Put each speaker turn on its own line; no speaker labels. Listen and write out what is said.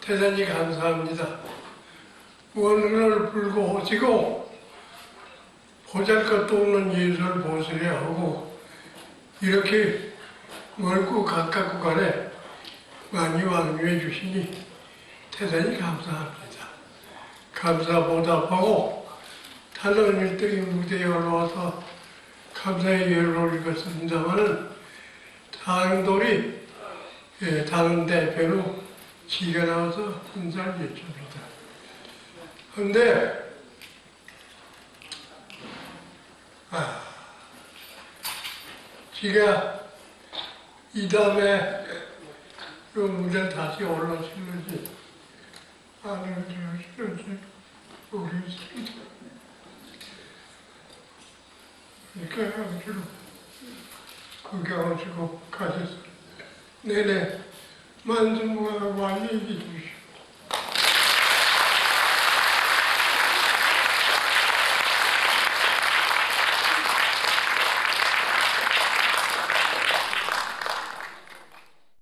대단히 감사합니다. 원을 불고 오시고 보잘 것도 없는 예술 보수려 하고 이렇게 멀고 가깝고 간에 많이 왕유해 주시니 대단히 감사합니다. 감사 보답하고 단원 일등이 무대에 올라와서 감사의 예를 올리겠습니다마는 당돌이 예, 다른 대표로 지가 나와서 인사를 해줍니다. 근데 아, 지가 이 다음에 그 무대 다시 올라오실는지 안 올라오실는지 모르겠습니다. 그러니까 아무쪼록 구경하시고 내내 만성과 많이 얘기해 주십시오.